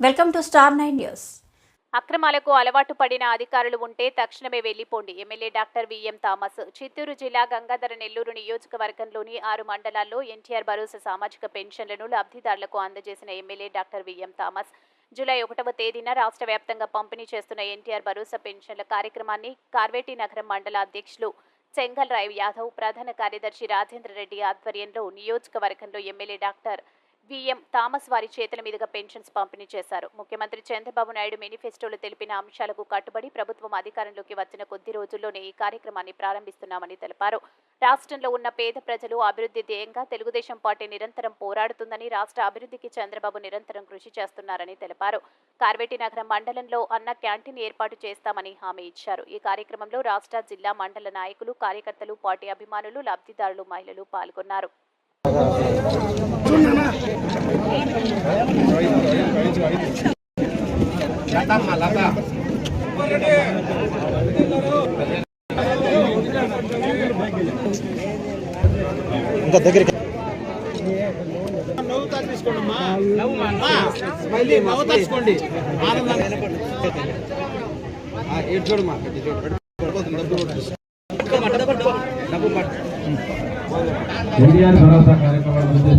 Welcome to star nine news. అక్రమాలకు అలవాటు పడిన అధికారులు ఉంటే తక్షణమే వెళ్ళిపోండి MLA doctor V M Thomas. Chittoor జిల్లా గంగాధర నెల్లూరు నియోజకవర్గంలోని ఆరు మండలాల్లో ఎన్టీఆర్ భరోసా సామాజిక పెన్షన్లను లబ్ధిదారులకు అందజేసిన MLA doctor VM Thomas. July ఒకటవ తేదీన రాష్ట్ర వ్యాప్తంగా పంపిణీ చేస్తున్న ఎన్టీఆర్ భరోసా పెన్షన్ల కార్యక్రమాన్ని కార్వేటి నగరం మండల అధ్యక్షులు చెంగల్ రాయ్ యాదవ్ ప్రధాన కార్యదర్శి రాజేంద్ర రెడ్డి ఆధ్వర్యంలో నియోజకవర్గంలో ఎమ్మెల్యే డాక్టర్ విఎం థామస్ వారి చేతుల మీదుగా పెన్షన్స్ పంపిణీ చేశారు. ముఖ్యమంత్రి చంద్రబాబు నాయుడు మేనిఫెస్టోలో తెలిపిన అంశాలకు కట్టుబడి ప్రభుత్వం అధికారంలోకి వచ్చిన కొద్ది రోజుల్లోనే ఈ కార్యక్రమాన్ని ప్రారంభిస్తున్నామని తెలిపారు. రాష్ట్రంలో ఉన్న పేద ప్రజలు అభివృద్ధి ధ్యేయంగా తెలుగుదేశం పార్టీ నిరంతరం పోరాడుతుందని రాష్ట్ర అభివృద్ధికి చంద్రబాబు నిరంతరం కృషి చేస్తున్నారని తెలిపారు. కార్వేటి నగరం మండలంలో అన్న క్యాంటీన్ ఏర్పాటు చేస్తామని హామీ ఇచ్చారు. ఈ కార్యక్రమంలో రాష్ట్ర జిల్లా మండల నాయకులు కార్యకర్తలు పార్టీ అభిమానులు లబ్ధిదారులు మహిళలు పాల్గొన్నారు. ఇంకా దగ్గరికి. నవ్వుతా తీసుకోండి అమ్మా అమ్మా, మళ్ళీ నవ్వుతా తీసుకోండి ఆనందాన్ని చూడు డబ్బు పట్టు ఎన్టీఆర్ భరోసా కార్యక్రమాలు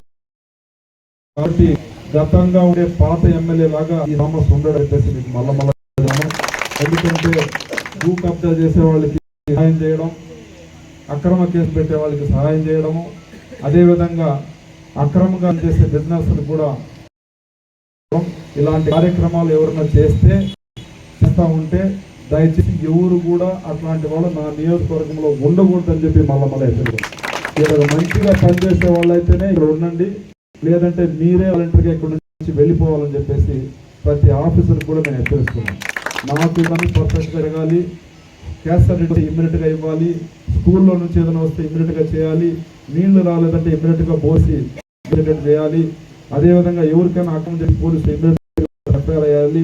కాబట్టి గతంగా ఉండే పాత ఎమ్మెల్యే లాగా ఈ సమస్య ఉండడం చెప్పేసి మీకు మళ్ళా మళ్ళా ఎందుకంటే భూ కబ్జా చేసే వాళ్ళకి సహాయం చేయడం అక్రమ కేసు పెట్టే వాళ్ళకి సహాయం చేయడము అదేవిధంగా అక్రమంగా చేసే బిజినెస్ కూడా ఇలాంటి కార్యక్రమాలు ఎవరైనా చేస్తే చేస్తూ ఉంటే దయచేసి ఎవరు కూడా అట్లాంటి వాళ్ళు నా నియోజకవర్గంలో ఉండకూడదని చెప్పి మళ్ళా మళ్ళీ ఇక్కడ మంచిగా పనిచేసే వాళ్ళైతేనే ఇక్కడ ఉండండి. లేదంటే మీరే వాలంటీర్గా ఇక్కడ నుంచి వెళ్ళిపోవాలని చెప్పేసి ప్రతి ఆఫీసర్ కూడా నేను హెచ్చరిస్తున్నాను నాకు ఇవన్నీ పర్ఫెక్ట్గా జరగాలి. క్యాస్ట్ సర్టిఫికేట్ ఇమ్మీడియట్గా ఇవ్వాలి. స్కూల్లో నుంచి ఏదైనా వస్తే ఇమ్మీడియట్గా చేయాలి. నీళ్ళు రాలేదంటే ఇమ్మీడియట్గా పోసి ఇమ్మీడియట్ చేయాలి. అదేవిధంగా ఎవరికైనా అకౌంట్ చేసి పోలీసులు ఇమ్మీడియట్గా ఎఫ్ఐఆర్ అయ్యాలి.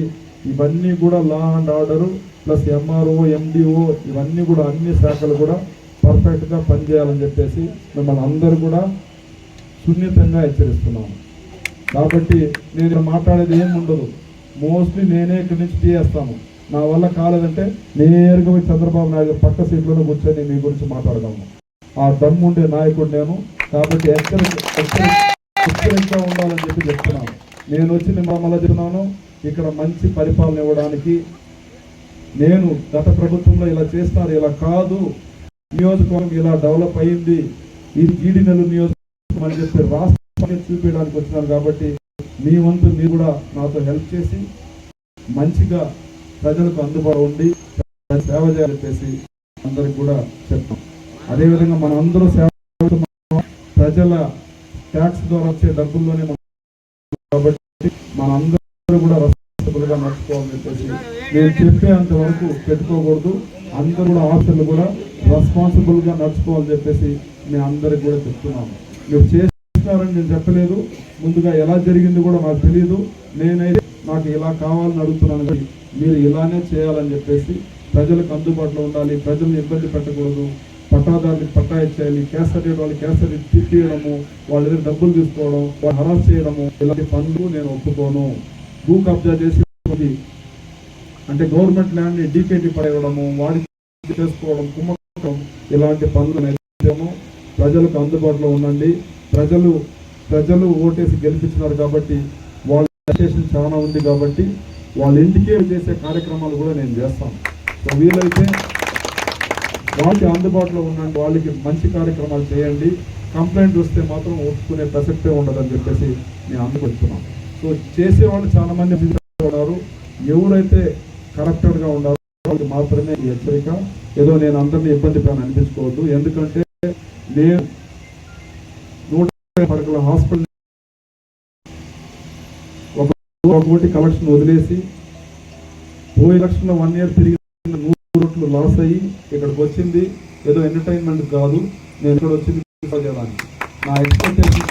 ఇవన్నీ కూడా law and order plus MRO MDO ఇవన్నీ కూడా అన్ని శాఖలు కూడా పర్ఫెక్ట్గా పనిచేయాలని చెప్పేసి మిమ్మల్ని అందరూ కూడా సున్నితంగా హెచ్చరిస్తున్నాను. కాబట్టి నేను మాట్లాడేది ఏముండదు ఉండదు. మోస్ట్లీ నేనే ఇక్కడి నుంచి తీయేస్తాను నా వల్ల కాలేదంటే నేరుగా పోయి చంద్రబాబు నాయుడు పక్క సీట్లోనే కూర్చొని మీ గురించి మాట్లాడగలను ఆ దమ్ముండే నాయకుడు నేను. కాబట్టి హెచ్చరిక ఉండాలని చెప్పి చెప్తున్నాను. నేను వచ్చి మిమ్మల్ని చెప్తున్నాను. ఇక్కడ మంచి పరిపాలన ఇవ్వడానికి నేను గత ప్రభుత్వంలో ఇలా చేస్తున్నారు ఇలా కాదు. నియోజకవర్గం ఇలా డెవలప్ అయింది. ఇది జీడి నెల నియోజకవర్గం అని చెప్పి రాష్ట్రాన్ని చూపించడానికి వచ్చినారు కాబట్టి మీ వంతు మీరు కూడా నాతో హెల్ప్ చేసి మంచిగా ప్రజలకు అందుబాటు ఉండి సేవ చేయాలని చెప్పేసి అందరికి కూడా చెప్తాం. అదేవిధంగా మనం అందరూ సేవ ప్రజల ట్యాక్స్ ద్వారా వచ్చే డబ్బుల్లోనే కాబట్టి మన అందరూ కూడా రెస్పాన్సిబుల్గా నడుచుకోవాలని చెప్పేసి నేను చెప్పేంత వరకు పెట్టుకోకూడదు. అందరూ కూడా ఆఫీసర్లు కూడా రెస్పాన్సిబుల్గా నడుచుకోవాలని చెప్పేసి నేను అందరికి కూడా చెప్తున్నాము. మీరు చేస్తారని నేను చెప్పలేదు. ముందుగా ఎలా జరిగింది కూడా నాకు తెలియదు నేనైతే నాకు ఇలా కావాలని అడుగుతున్నాను కానీ మీరు ఇలానే చేయాలని చెప్పేసి ప్రజలకు అందుబాటులో ఉండాలి. ప్రజల్ని ఇబ్బంది పెట్టకూడదు. పట్టాదారులకు పట్టా ఇచ్చేయాలి. క్యాస్ట్ వాళ్ళు క్యాస్ట్ సర్టిఫికేట్ తీసేయడము వాళ్ళ దగ్గర డబ్బులు తీసుకోవడం వాళ్ళు హరాస్ చేయడము ఇలాంటి పనులు నేను ఒప్పుకోను. భూ కబ్జా చేసి అంటే గవర్నమెంట్ ల్యాండ్ని డీకేటీ పడేయడము వాడికి చేసుకోవడం కుమ్మకం ఇలాంటి పనులు నేర్చాము ప్రజలకు అందుబాటులో ఉండండి. ప్రజలు ప్రజలు ఓటేసి గెలిపించినారు కాబట్టి వాళ్ళ అసోసియేషన్ చాలా ఉంది కాబట్టి వాళ్ళ ఇంటికే చేసే కార్యక్రమాలు కూడా నేను చేస్తాను. సో వీలైతే వాళ్ళకి అందుబాటులో ఉండండి వాళ్ళకి మంచి కార్యక్రమాలు చేయండి. కంప్లైంట్ వస్తే మాత్రం ఒప్పుకునే ప్రసక్తే ఉండదని చెప్పేసి నేను అందుకొచ్చున్నాను సో చేసేవాళ్ళు చాలా మంది ఉన్నారు. ఎవరైతే కరెక్టర్గా ఉన్నారో వాళ్ళకి మాత్రమే హెచ్చరిక. ఏదో నేను అందరినీ ఇబ్బంది పైన అనిపించుకోవద్దు. ఎందుకంటే నేను నూట పడకల హాస్పిటల్ ఒక కోటి కలెక్షన్ వదిలేసి పోయి లక్షల వన్ ఇయర్ తిరిగి నూరు రోట్లు లాస్ అయ్యి ఇక్కడికి వచ్చింది. ఏదో ఎంటర్టైన్మెంట్ కాదు. నేను ఇక్కడ వచ్చింది. నా ఎక్స్పెక్టేషన్